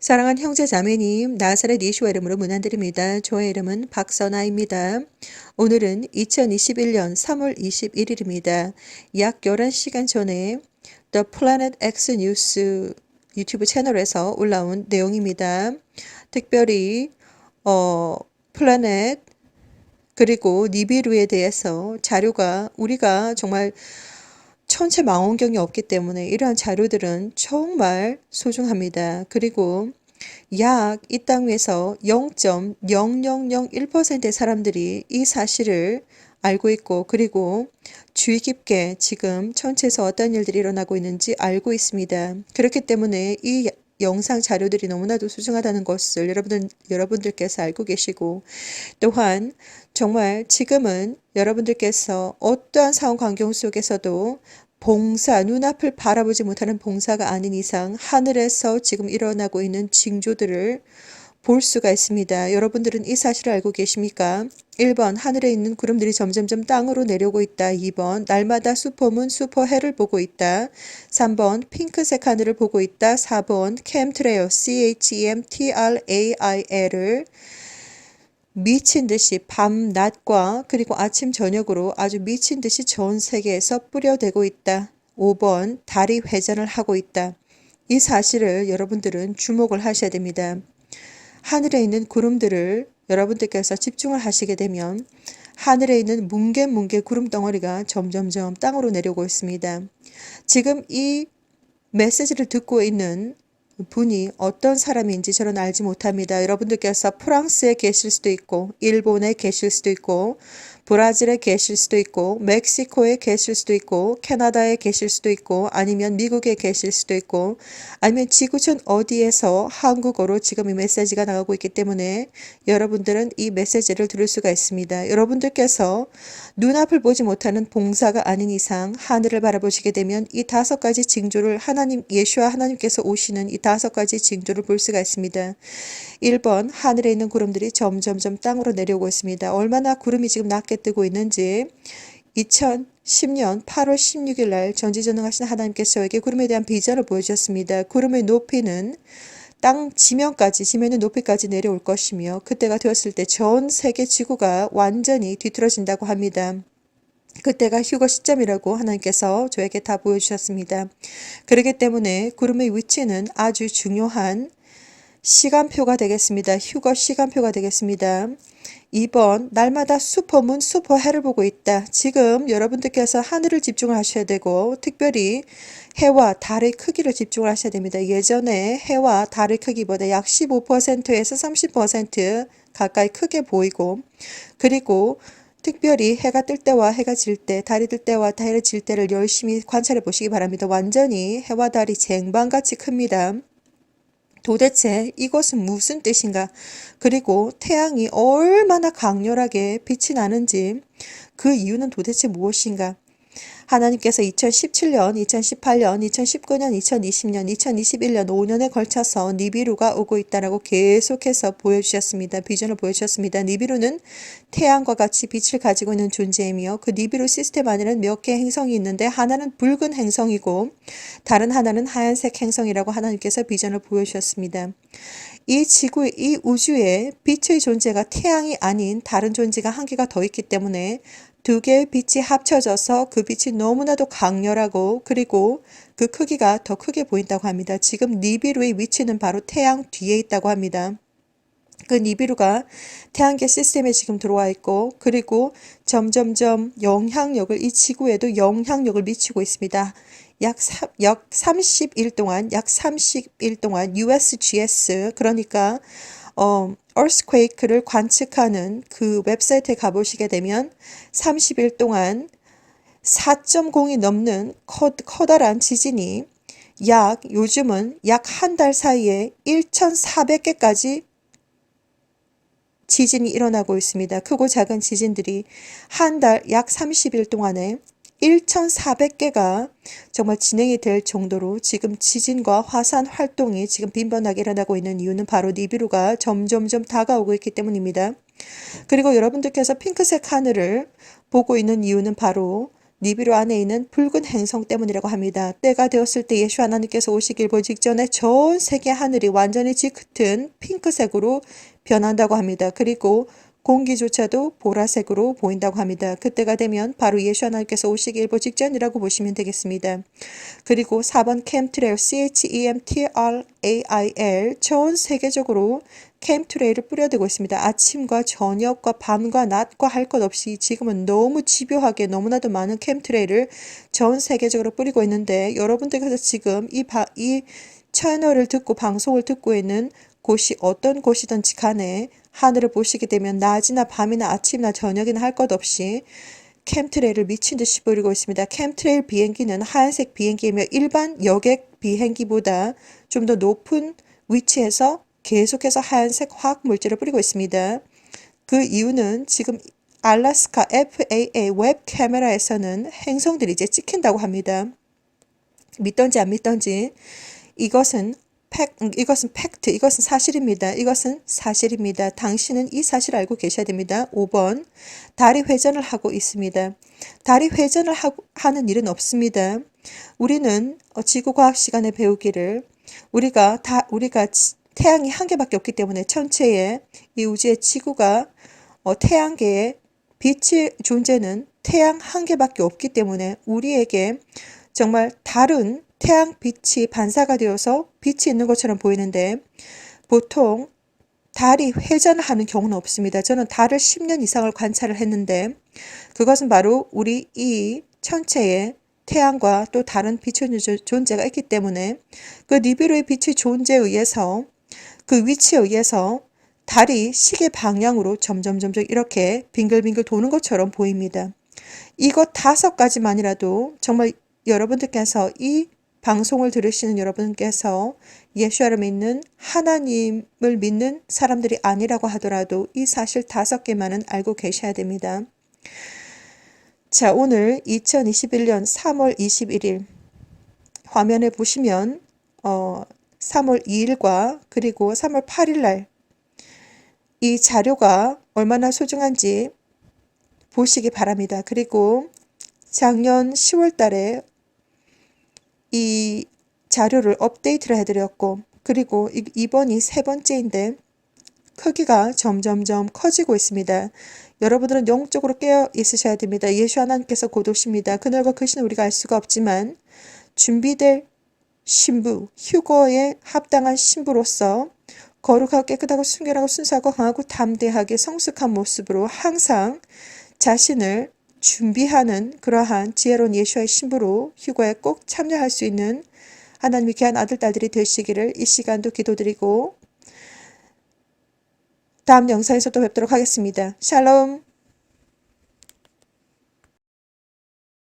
사랑하는 형제 자매님, 나사렛 이슈와 이름으로 문안드립니다. 저의 이름은 박선아입니다. 오늘은 2021년 3월 21일입니다. 약 11시간 전에 The Planet X 뉴스 유튜브 채널에서 올라온 내용입니다. 특별히 어 플라넷 그리고 니비루에 대해서 자료가 우리가 정말 천체 망원경이 없기 때문에 이러한 자료들은 정말 소중합니다. 그리고 약 이 땅 위에서 0.0001%의 사람들이 이 사실을 알고 있고 그리고 주의 깊게 지금 천체에서 어떤 일들이 일어나고 있는지 알고 있습니다. 그렇기 때문에 이 영상 자료들이 너무나도 소중하다는 것을 여러분들, 여러분들께서 알고 계시고 또한 정말 지금은 여러분들께서 어떠한 상황 환경 속에서도 봉사, 눈앞을 바라보지 못하는 봉사가 아닌 이상 하늘에서 지금 일어나고 있는 징조들을 볼 수가 있습니다. 여러분들은 이 사실을 알고 계십니까? 1번 하늘에 있는 구름들이 점점점 땅으로 내려오고 있다. 2번 날마다 슈퍼문 슈퍼해를 보고 있다. 3번 핑크색 하늘을 보고 있다. 4번 캠트레어 CHEMTRAIL을 미친 듯이 밤, 낮과 그리고 아침, 저녁으로 아주 미친 듯이 전 세계에서 뿌려대고 있다. 5번 다리 회전을 하고 있다. 이 사실을 여러분들은 주목을 하셔야 됩니다. 하늘에 있는 구름들을 여러분들께서 집중을 하시게 되면 하늘에 있는 뭉게뭉게 구름 덩어리가 점점점 땅으로 내려오고 있습니다. 지금 이 메시지를 듣고 있는 분이 어떤 사람인지 저는 알지 못합니다. 여러분들께서 프랑스에 계실 수도 있고, 일본에 계실 수도 있고, 브라질에 계실 수도 있고, 멕시코에 계실 수도 있고, 캐나다에 계실 수도 있고, 아니면 미국에 계실 수도 있고, 아니면 지구촌 어디에서 한국어로 지금 이 메시지가 나가고 있기 때문에 여러분들은 이 메시지를 들을 수가 있습니다. 여러분들께서 눈앞을 보지 못하는 봉사가 아닌 이상 하늘을 바라보시게 되면 이 다섯 가지 징조를 하나님, 예수와 하나님께서 오시는 이 다섯 가지 징조를 볼 수가 있습니다. 1번 하늘에 있는 구름들이 점점점 땅으로 내려오고 있습니다. 얼마나 구름이 지금 낮게 뜨고 있는지 2010년 8월 16일 날 전지전능하신 하나님께서 저에게 구름에 대한 비전을 보여주셨습니다. 구름의 높이는 땅 지면까지 지면의 높이까지 내려올 것이며 그때가 되었을 때 전 세계 지구가 완전히 뒤틀어진다고 합니다. 그때가 휴거 시점이라고 하나님께서 저에게 다 보여주셨습니다. 그렇기 때문에 구름의 위치는 아주 중요한 시간표가 되겠습니다. 휴거 시간표가 되겠습니다. 2번 날마다 슈퍼문 슈퍼해를 보고 있다. 지금 여러분들께서 하늘을 집중을 하셔야 되고 특별히 해와 달의 크기를 집중을 하셔야 됩니다. 예전에 해와 달의 크기보다 약 15%에서 30% 가까이 크게 보이고 그리고 특별히 해가 뜰 때와 해가 질 때, 달이 뜰 때와 달이 질 때를 열심히 관찰해 보시기 바랍니다. 완전히 해와 달이 쟁반같이 큽니다. 도대체 이것은 무슨 뜻인가? 그리고 태양이 얼마나 강렬하게 빛이 나는지 그 이유는 도대체 무엇인가? 하나님께서 2017년, 2018년, 2019년, 2020년, 2021년 5년에 걸쳐서 니비루가 오고 있다라고 계속해서 보여주셨습니다. 비전을 보여주셨습니다. 니비루는 태양과 같이 빛을 가지고 있는 존재이며 그 니비루 시스템 안에는 몇 개의 행성이 있는데 하나는 붉은 행성이고 다른 하나는 하얀색 행성이라고 하나님께서 비전을 보여주셨습니다. 이 지구, 이 우주에 빛의 존재가 태양이 아닌 다른 존재가 한 개가 더 있기 때문에 두 개의 빛이 합쳐져서 그 빛이 너무나도 강렬하고 그리고 그 크기가 더 크게 보인다고 합니다. 지금 니비루의 위치는 바로 태양 뒤에 있다고 합니다. 그 니비루가 태양계 시스템에 지금 들어와 있고 그리고 점점점 영향력을 이 지구에도 영향력을 미치고 있습니다. 약, 약 30일 동안 약 30일 동안 USGS 그러니까 어, earthquake를 관측하는 그 웹사이트에 가보시게 되면 30일 동안 4.0이 넘는 커, 커다란 지진이 약 요즘은 약 한 달 사이에 1,400개까지 지진이 일어나고 있습니다. 크고 작은 지진들이 한 달 약 30일 동안에 1,400개가 정말 진행이 될 정도로 지금 지진과 화산 활동이 지금 빈번하게 일어나고 있는 이유는 바로 니비루가 점점점 다가오고 있기 때문입니다. 그리고 여러분들께서 핑크색 하늘을 보고 있는 이유는 바로 니비로 안에 있는 붉은 행성 때문이라고 합니다. 때가 되었을 때 예수 하나님께서 오시길 보기 직전에 전 세계 하늘이 완전히 짙은 핑크색으로 변한다고 합니다. 그리고 공기조차도 보라색으로 보인다고 합니다. 그때가 되면 바로 예수 하나님께서 오시기 일보 직전이라고 보시면 되겠습니다. 그리고 4번 캠트레일 CHEMTRAIL 전 세계적으로 캠트레일을 뿌려대고 있습니다. 아침과 저녁과 밤과 낮과 할 것 없이 지금은 너무 집요하게 너무나도 많은 캠트레일을 전 세계적으로 뿌리고 있는데 여러분들께서 지금 이, 바, 이 채널을 듣고 방송을 듣고 있는 곳이 어떤 곳이든지 간에 하늘을 보시게 되면 낮이나 밤이나 아침이나 저녁이나 할 것 없이 캠트레일을 미친 듯이 뿌리고 있습니다. 캠트레일 비행기는 하얀색 비행기이며 일반 여객 비행기보다 좀 더 높은 위치에서 계속해서 하얀색 화학 물질을 뿌리고 있습니다. 그 이유는 지금 알라스카 FAA 웹 카메라에서는 행성들이 이제 찍힌다고 합니다. 믿던지 안 믿던지 이것은 팩, 이것은 팩트, 이것은 사실입니다. 이것은 사실입니다. 당신은 이 사실을 알고 계셔야 됩니다. 5번, 다리 회전을 하고 있습니다. 다리 회전을 하, 하는 일은 없습니다. 우리는 어, 지구과학 시간에 배우기를 우리가 다 우리가 지- 태양이 한 개밖에 없기 때문에 천체에 이 우주의 지구가 어, 태양계의 빛의 존재는 태양 한 개밖에 없기 때문에 우리에게 정말 다른 태양 빛이 반사가 되어서 빛이 있는 것처럼 보이는데 보통 달이 회전을 하는 경우는 없습니다. 저는 달을 10년 이상을 관찰을 했는데 그것은 바로 우리 이 천체에 태양과 또 다른 빛의 존- 존재가 있기 때문에 그 니비루의 빛의 존재에 의해서 그 위치에 의해서 달이 시계 방향으로 점점 점점 이렇게 빙글빙글 도는 것처럼 보입니다. 이것 다섯 가지만이라도 정말 여러분들께서 이 방송을 들으시는 여러분께서 예수를 믿는 하나님을 믿는 사람들이 아니라고 하더라도 이 사실 다섯 개만은 알고 계셔야 됩니다. 자, 오늘 2021년 3월 21일 화면에 보시면 어, 3월 2일과 그리고 3월 8일 날 이 자료가 얼마나 소중한지 보시기 바랍니다. 그리고 작년 10월 달에 이 자료를 업데이트를 해드렸고 그리고 이- 이번이 세 번째인데 크기가 점점점 커지고 있습니다. 여러분들은 영적으로 깨어 있으셔야 됩니다. 예수 하나님께서 곧 오십니다. 그날과 그 시는 우리가 알 수가 없지만 준비될 신부, 휴거에 합당한 신부로서 거룩하고 깨끗하고 순결하고 순수하고 강하고 담대하게 성숙한 모습으로 항상 자신을 준비하는 그러한 지혜로운 예수의 신부로 휴거에 꼭 참여할 수 있는 하나님의 귀한 아들, 딸들이 되시기를 이 시간도 기도드리고 다음 영상에서 또 뵙도록 하겠습니다. 샬롬!